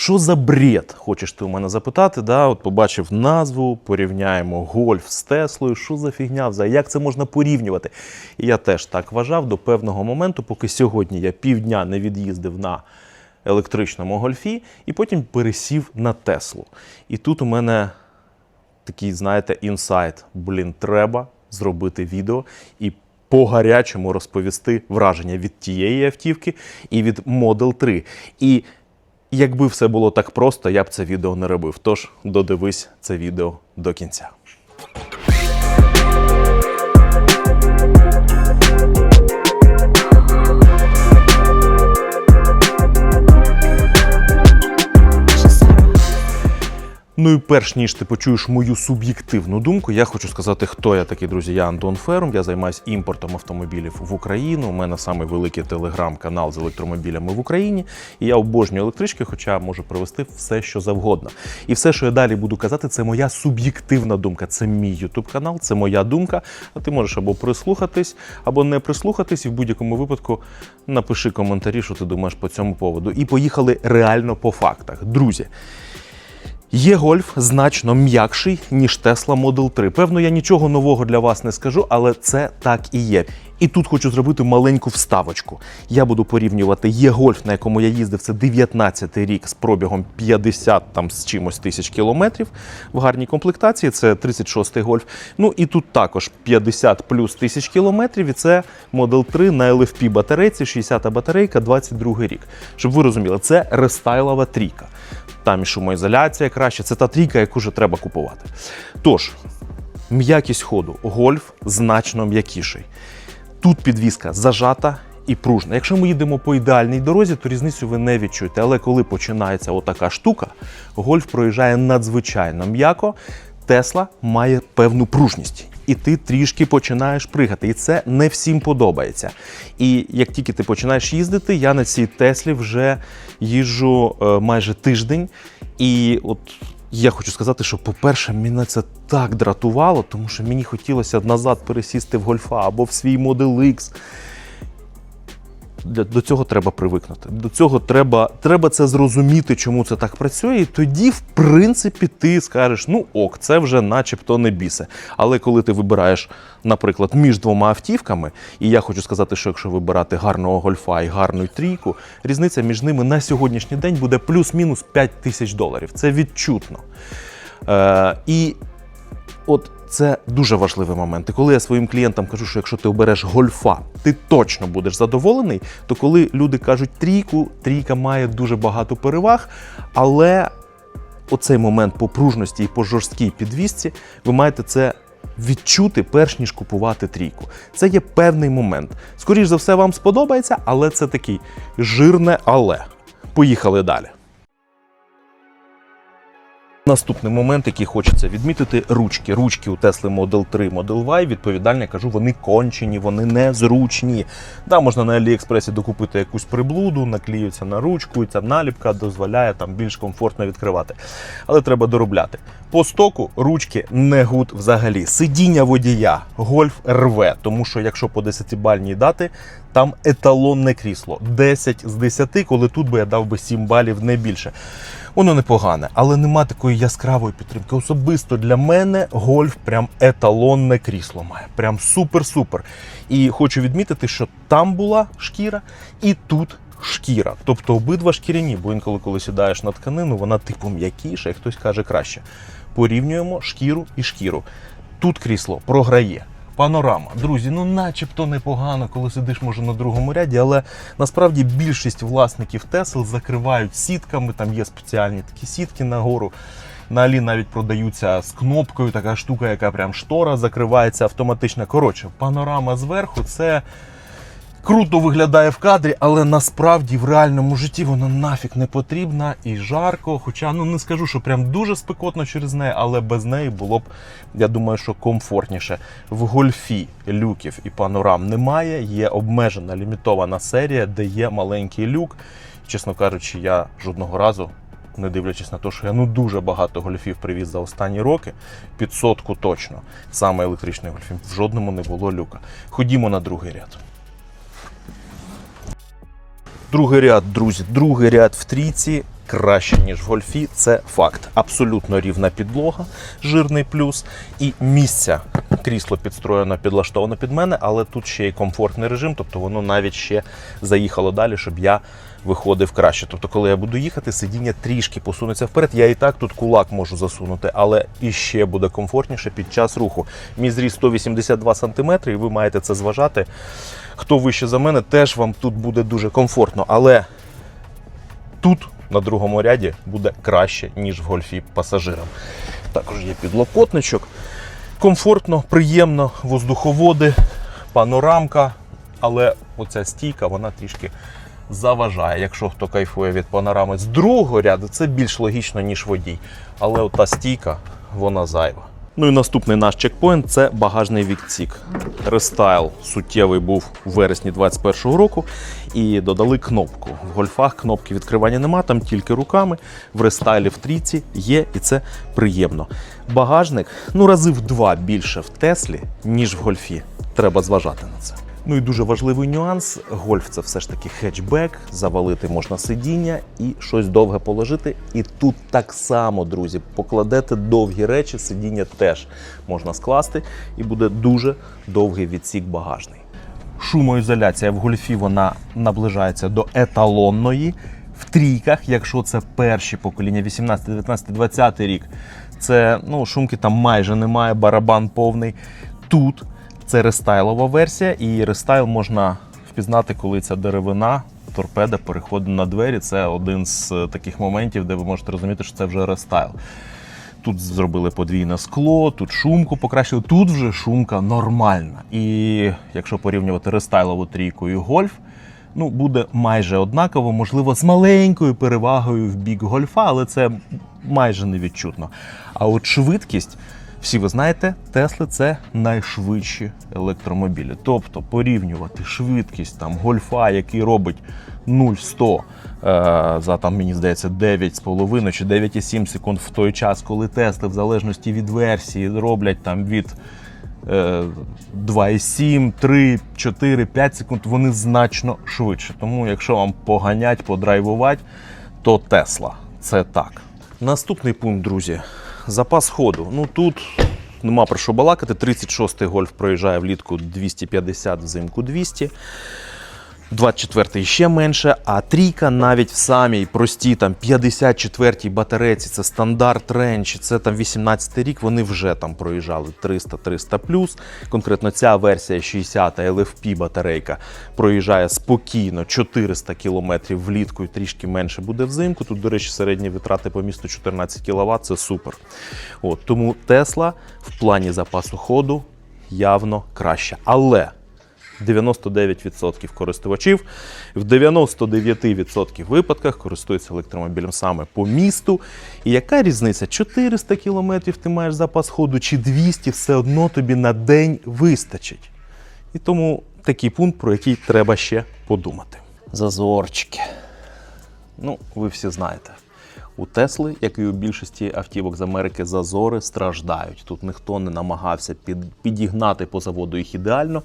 Що за бред, хочеш ти у мене запитати? Да? От побачив назву, порівняємо гольф з Теслою. Що за фігня взагалі? Як це можна порівнювати? І я теж так вважав до певного моменту, поки сьогодні я півдня не від'їздив на електричному гольфі і потім пересів на Теслу. І тут у мене такий, знаєте, інсайт. Блін, треба зробити відео і по гарячому розповісти враження від тієї автівки і від Model 3. І якби все було так просто, я б це відео не робив. Тож додивись це відео до кінця. Ну і перш ніж ти почуєш мою суб'єктивну думку, я хочу сказати, хто я такий, друзі. Я Антон Ферум. Я займаюся імпортом автомобілів в Україну. У мене самий великий телеграм-канал з електромобілями в Україні. І я обожнюю електрички, хоча можу привести все, що завгодно. І все, що я далі буду казати, це моя суб'єктивна думка. Це мій ютуб канал, це моя думка. А ти можеш або прислухатись, або не прислухатись, і в будь-якому випадку напиши коментарі, що ти думаєш по цьому поводу. І поїхали реально по фактах. Друзі. Є гольф значно м'якший, ніж Tesla Model 3. Певно, я нічого нового для вас не скажу, але це так і є. І тут хочу зробити маленьку вставочку. Я буду порівнювати є гольф, на якому я їздив, це 19 рік з пробігом 50 там з чимось тисяч кілометрів в гарній комплектації. Це 36-й гольф. Ну і тут також 50 плюс тисяч кілометрів. І це Model 3 на LFP батарейці, 60-та батарейка, 22 рік. Щоб ви розуміли, це рестайлова трійка. Там і шумоізоляція краще. Це та трійка, яку вже треба купувати. Тож, м'якість ходу, гольф значно м'якіший. Тут підвізка зажата і пружна. Якщо ми їдемо по ідеальній дорозі, то різницю ви не відчуєте. Але коли починається отака штука, гольф проїжджає надзвичайно м'яко. Тесла має певну пружність. І ти трішки починаєш пригати. І це не всім подобається. І як тільки ти починаєш їздити, я на цій Теслі вже їжджу е, майже тиждень. І от я хочу сказати, що, по-перше, мене це так дратувало, тому що мені хотілося назад пересісти в гольфа або в свій Model X. До цього треба привикнути. До цього треба, треба це зрозуміти, чому це так працює. І тоді, в принципі, ти скажеш: ну ок, це вже начебто не бісе. Але коли ти вибираєш, наприклад, між двома автівками, і я хочу сказати, що якщо вибирати гарного гольфа і гарну трійку, різниця між ними на сьогоднішній день буде плюс-мінус 5 тисяч доларів. Це відчутно. Е, і От це дуже важливий момент. І коли я своїм клієнтам кажу, що якщо ти обереш гольфа, ти точно будеш задоволений, то коли люди кажуть трійку, трійка має дуже багато переваг, але оцей момент по пружності і по жорсткій підвісці, ви маєте це відчути, перш ніж купувати трійку. Це є певний момент. Скоріше за все, вам сподобається, але це такий жирне але. Поїхали далі. Наступний момент, який хочеться відмітити, ручки. Ручки у Tesla Model 3, Model Y, відповідально кажу, вони кончені, вони незручні. Да, можна на Аліекспресі докупити якусь приблуду, наклеюється на ручку, і ця наліпка дозволяє там більш комфортно відкривати. Але треба доробляти. По стоку ручки не гуд взагалі. Сидіння водія, гольф рве, тому що якщо по 10-бальній дати, там еталонне крісло. 10 з 10, коли тут би я дав би 7 балів, не більше. Воно непогане, але нема такої яскравої підтримки. Особисто для мене гольф прям еталонне крісло має. Прям супер-супер. І хочу відмітити, що там була шкіра, і тут шкіра. Тобто обидва шкіряні, бо інколи, коли сідаєш на тканину, вона типу м'якіша, і хтось каже краще. Порівнюємо шкіру і шкіру. Тут крісло програє. Панорама. Друзі, ну начебто непогано, коли сидиш, може, на другому ряді, але насправді більшість власників Тесл закривають сітками, там є спеціальні такі сітки нагору. На Алі навіть продаються з кнопкою, така штука, яка прям штора закривається автоматично. Коротше, панорама зверху це круто виглядає в кадрі, але насправді в реальному житті вона нафіг не потрібна і жарко. Хоча ну не скажу, що прям дуже спекотно через неї, але без неї було б, я думаю, що комфортніше. В гольфі люків і панорам немає. Є обмежена лімітована серія, де є маленький люк. Чесно кажучи, я жодного разу. Не дивлячись на те, що я ну дуже багато гольфів привіз за останні роки, під сотку точно. Саме електричний гольфів. В жодному не було люка. Ходімо на другий ряд. Другий ряд, друзі, другий ряд в трійці краще, ніж в гольфі. Це факт. Абсолютно рівна підлога, жирний плюс. І місця крісло підстроєно, підлаштовано під мене, але тут ще й комфортний режим, тобто воно навіть ще заїхало далі, щоб я виходив краще. Тобто, коли я буду їхати, сидіння трішки посунеться вперед. Я і так тут кулак можу засунути, але іще буде комфортніше під час руху. Мій зріст 182 см, і ви маєте це зважати. Хто вище за мене, теж вам тут буде дуже комфортно. Але тут, на другому ряді, буде краще, ніж в гольфі пасажирам. Також є підлокотничок. Комфортно, приємно, воздуховоди, панорамка. Але оця стійка, вона трішки заважає. Якщо хто кайфує від панорами з другого ряду, це більш логічно, ніж водій. Але ота стійка, вона зайва. Ну і наступний наш чекпоінт це багажний відсік. Рестайл суттєвий був у вересні 2021 року і додали кнопку. В гольфах кнопки відкривання нема, там тільки руками. В рестайлі в трійці є, і це приємно. Багажник ну рази два більше в Теслі, ніж в гольфі. Треба зважати на це. Ну і дуже важливий нюанс: гольф це все ж таки хетчбек, завалити можна сидіння і щось довге положити. І тут так само, друзі, покладете довгі речі, сидіння теж можна скласти, і буде дуже довгий відсік багажний. Шумоізоляція в гольфі вона наближається до еталонної. В трійках, якщо це перші покоління, 18, 19, 20 рік, це ну, шумки там майже немає, барабан повний. Тут це рестайлова версія, і рестайл можна впізнати, коли ця деревина, торпеда переходить на двері. Це один з е, таких моментів, де ви можете розуміти, що це вже рестайл. Тут зробили подвійне скло, тут шумку покращили. Тут вже шумка нормальна. І якщо порівнювати рестайлову трійку і гольф, ну буде майже однаково, можливо, з маленькою перевагою в бік гольфа, але це майже невідчутно. А от швидкість. Всі ви знаєте, Тесли це найшвидші електромобілі. Тобто порівнювати швидкість там гольфа, який робить 0-100 е, за там, мені здається, 9,5 чи 9,7 секунд в той час, коли Тесли, в залежності від версії, роблять там від е, 2,7, 3, 4, 5 секунд, вони значно швидше. Тому, якщо вам поганять, подрайвувати, то Тесла це так. Наступний пункт, друзі. Запас ходу. Ну тут нема про що балакати. 36-й гольф проїжджає влітку 250, взимку 200. 24-й ще менше, а трійка навіть в самій простій там 54-й батарейці, це стандарт ренч, це там 18-й рік, вони вже там проїжджали 300-300 плюс. Конкретно ця версія 60 LFP батарейка проїжджає спокійно 400 км влітку і трішки менше буде взимку. Тут, до речі, середні витрати по місту 14 кВт, це супер. От, тому Тесла в плані запасу ходу явно краща. Але 99% користувачів в 99% випадках користуються електромобілем саме по місту. І яка різниця? 400 км ти маєш запас ходу чи 200 все одно тобі на день вистачить. І тому такий пункт, про який треба ще подумати. Зазорчики. Ну, ви всі знаєте. У Тесли, як і у більшості автівок з Америки, зазори страждають. Тут ніхто не намагався під, підігнати по заводу їх ідеально,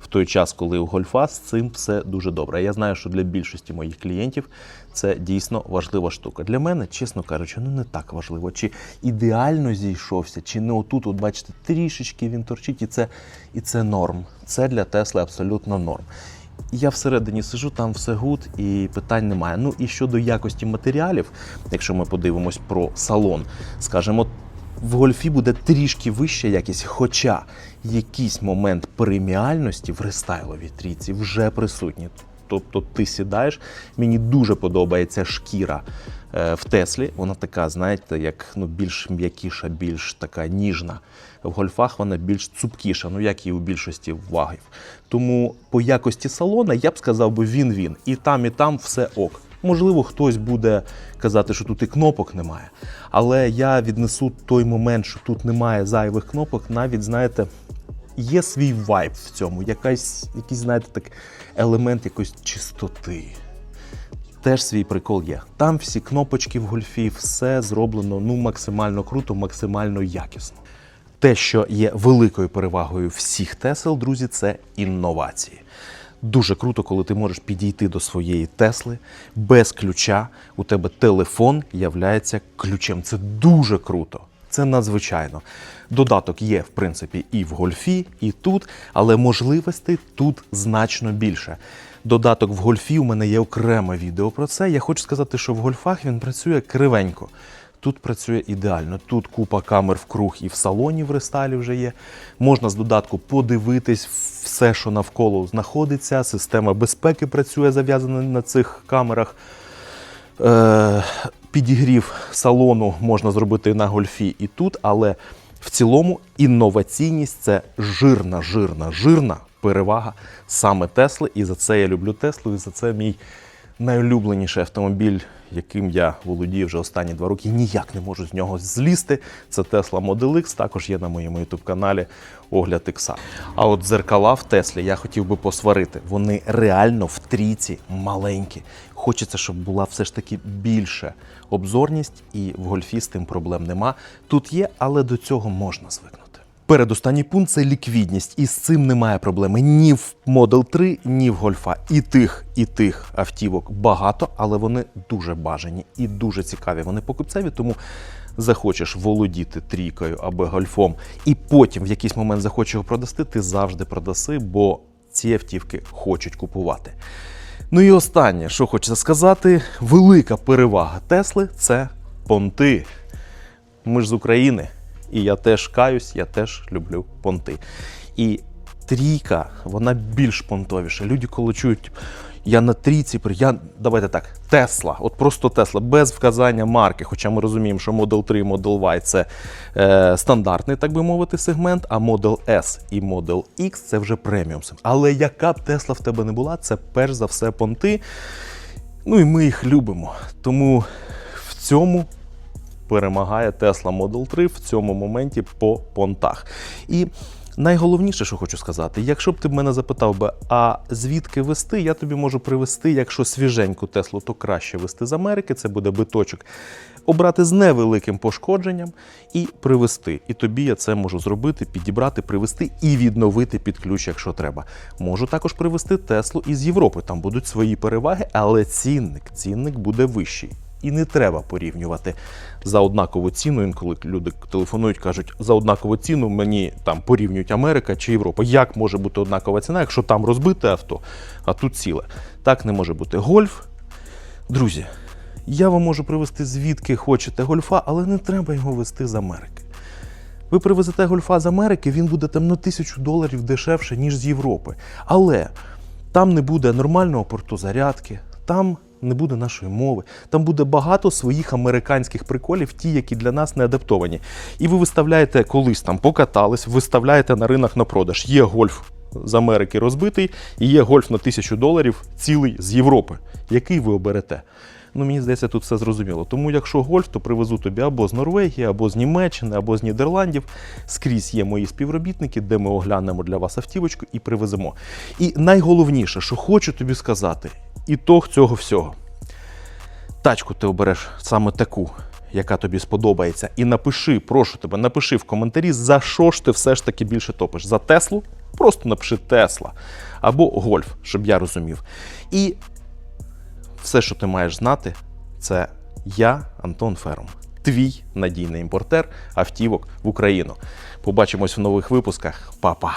в той час, коли у Гольфа з цим все дуже добре. Я знаю, що для більшості моїх клієнтів це дійсно важлива штука. Для мене, чесно кажучи, ну не так важливо, чи ідеально зійшовся, чи не отут, от бачите, трішечки він торчить, і це, і це норм. Це для Тесли абсолютно норм. Я всередині сижу, там все гуд і питань немає. Ну і щодо якості матеріалів, якщо ми подивимось про салон, скажімо, в гольфі буде трішки вища якість, хоча якийсь момент преміальності в рестайловій трійці вже присутній. Тобто ти сідаєш, мені дуже подобається шкіра е, в Теслі. Вона така, знаєте, як ну, більш м'якіша, більш така ніжна. В гольфах вона більш цупкіша, ну як і у більшості вагів. Тому по якості салона я б сказав би він-він. І там, і там все ок. Можливо, хтось буде казати, що тут і кнопок немає. Але я віднесу той момент, що тут немає зайвих кнопок, навіть, знаєте, є свій вайб в цьому, якась, якийсь, знаєте, так, елемент якоїсь чистоти. Теж свій прикол є. Там всі кнопочки в гольфі, все зроблено ну, максимально круто, максимально якісно. Те, що є великою перевагою всіх Тесел, друзі, це інновації. Дуже круто, коли ти можеш підійти до своєї Тесли без ключа. У тебе телефон являється ключем. Це дуже круто. Це надзвичайно. Додаток є, в принципі, і в гольфі, і тут, але можливостей тут значно більше. Додаток в гольфі у мене є окреме відео про це. Я хочу сказати, що в гольфах він працює кривенько. Тут працює ідеально. Тут купа камер в круг і в салоні в рестайлі вже є. Можна з додатку подивитись все, що навколо знаходиться. Система безпеки працює зав'язана на цих камерах. Е, підігрів салону можна зробити на гольфі і тут, але в цілому інноваційність це жирна, жирна, жирна перевага саме Тесли. І за це я люблю Теслу, і за це мій найулюбленіший автомобіль, яким я володію вже останні два роки. Ніяк не можу з нього злізти. Це Tesla Model X, також є на моєму youtube каналі Огляд Ікса. А от зеркала в Теслі я хотів би посварити. Вони реально в трійці маленькі. Хочеться, щоб була все ж таки більша обзорність, і в гольфі з тим проблем нема. Тут є, але до цього можна звикнути. Передостанній пункт це ліквідність, і з цим немає проблеми ні в Model 3, ні в гольфа. І тих, і тих автівок багато, але вони дуже бажані і дуже цікаві. Вони покупцеві, тому захочеш володіти трійкою або гольфом, і потім в якийсь момент захочеш його продасти, ти завжди продаси, бо ці автівки хочуть купувати. Ну і останнє, що хочеться сказати, велика перевага Тесли це понти. Ми ж з України, і я теж каюсь, я теж люблю понти. І трійка, вона більш понтовіша. Люди, коли чують, я на трійці, я, давайте так, Тесла, от просто Тесла, без вказання марки. Хоча ми розуміємо, що Model 3 і Model Y це е, стандартний, так би мовити, сегмент, а Model S і Model X це вже преміум. Але яка б Тесла в тебе не була, це перш за все понти. Ну і ми їх любимо. Тому в цьому перемагає Tesla Model 3 в цьому моменті по понтах. І найголовніше, що хочу сказати, якщо б ти мене запитав би, а звідки вести, я тобі можу привезти, якщо свіженьку Теслу, то краще вести з Америки, це буде биточок. Обрати з невеликим пошкодженням і привезти. І тобі я це можу зробити, підібрати, привезти і відновити під ключ, якщо треба. Можу також привезти Теслу із Європи. Там будуть свої переваги, але цінник, цінник буде вищий. І не треба порівнювати за однакову ціну. Інколи люди телефонують, кажуть, за однакову ціну мені там порівнюють Америка чи Європа. Як може бути однакова ціна, якщо там розбите авто, а тут ціле? Так не може бути. Гольф, друзі, я вам можу привезти звідки хочете гольфа, але не треба його везти з Америки. Ви привезете гольфа з Америки, він буде там на тисячу доларів дешевше, ніж з Європи. Але там не буде нормального порту зарядки, там не буде нашої мови, там буде багато своїх американських приколів, ті, які для нас не адаптовані. І ви виставляєте колись там покатались, виставляєте на ринок на продаж. Є гольф з Америки розбитий, і є гольф на тисячу доларів цілий з Європи. Який ви оберете? Ну, мені здається, тут все зрозуміло. Тому, якщо гольф, то привезу тобі або з Норвегії, або з Німеччини, або з Нідерландів. Скрізь є мої співробітники, де ми оглянемо для вас автівочку і привеземо. І найголовніше, що хочу тобі сказати, ітог цього всього. Тачку ти обереш саме таку, яка тобі сподобається. І напиши, прошу тебе, напиши в коментарі, за що ж ти все ж таки більше топиш. За Теслу? Просто напиши Тесла або Гольф, щоб я розумів. І все, що ти маєш знати, це я, Антон Фером, твій надійний імпортер автівок в Україну. Побачимось в нових випусках. Па-па!